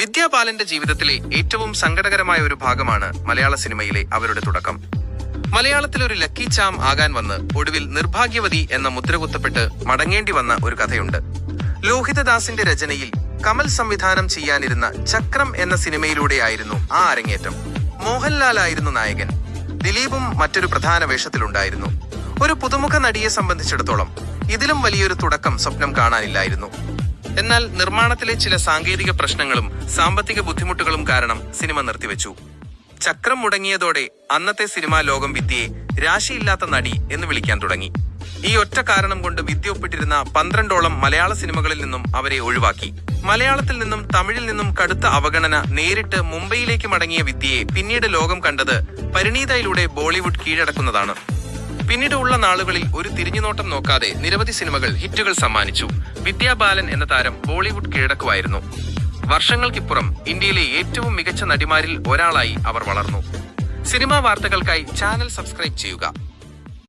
വിദ്യാ ബാലന്റെ ജീവിതത്തിലെ ഏറ്റവും സങ്കടകരമായ ഒരു ഭാഗമാണ് മലയാള സിനിമയിലെ അവരുടെ തുടക്കം. മലയാളത്തിൽ ഒരു ലക്കി ചാം ആകാൻ വന്ന് ഒടുവിൽ നിർഭാഗ്യവതി എന്ന മുദ്ര കുത്തപ്പെട്ട് മടങ്ങേണ്ടി വന്ന ഒരു കഥയുണ്ട്. ലോഹിതദാസിന്റെ രചനയിൽ കമൽ സംവിധാനം ചെയ്യാനിരുന്ന ചക്രം എന്ന സിനിമയിലൂടെയായിരുന്നു ആ അരങ്ങേറ്റം. മോഹൻലാൽ ആയിരുന്നു നായകൻ. ദിലീപും മറ്റൊരു പ്രധാന വേഷത്തിലുണ്ടായിരുന്നു. ഒരു പുതുമുഖ നടിയെ സംബന്ധിച്ചിടത്തോളം ഇതിലും വലിയൊരു തുടക്കം സ്വപ്നം കാണാനില്ലായിരുന്നു. എന്നാൽ നിർമ്മാണത്തിലെ ചില സാങ്കേതിക പ്രശ്നങ്ങളും സാമ്പത്തിക ബുദ്ധിമുട്ടുകളും കാരണം സിനിമ നിർത്തിവെച്ചു. ചക്രം മുടങ്ങിയതോടെ അന്നത്തെ സിനിമാ ലോകം വിദ്യയെ രാശിയില്ലാത്ത നടി എന്ന് വിളിക്കാൻ തുടങ്ങി. ഈ ഒറ്റ കാരണം കൊണ്ട് വിദ്യ ഒപ്പിട്ടിരുന്ന പന്ത്രണ്ടോളം മലയാള സിനിമകളിൽ നിന്നും അവരെ ഒഴിവാക്കി. മലയാളത്തിൽ നിന്നും തമിഴിൽ നിന്നും കടുത്ത അവഗണന നേരിട്ട് മുംബൈയിലേക്ക് മടങ്ങിയ വിദ്യയെ പിന്നീട് ലോകം കണ്ടത് പരിണീതയിലൂടെ ബോളിവുഡ് കീഴടക്കുന്നതാണ്. പിന്നീട് ഉള്ള നാളുകളിൽ ഒരു തിരിഞ്ഞുനോട്ടം നോക്കാതെ നിരവധി സിനിമകൾ ഹിറ്റുകൾ സമ്മാനിച്ചു. വിദ്യാബാലൻ എന്ന താരം ബോളിവുഡ് കീഴടക്കുമായിരുന്നു. വർഷങ്ങൾക്കിപ്പുറം ഇന്ത്യയിലെ ഏറ്റവും മികച്ച നടിമാരിൽ ഒരാളായി അവർ വളർന്നു. സിനിമാ വാർത്തകൾക്കായി ചാനൽ സബ്സ്ക്രൈബ് ചെയ്യുക.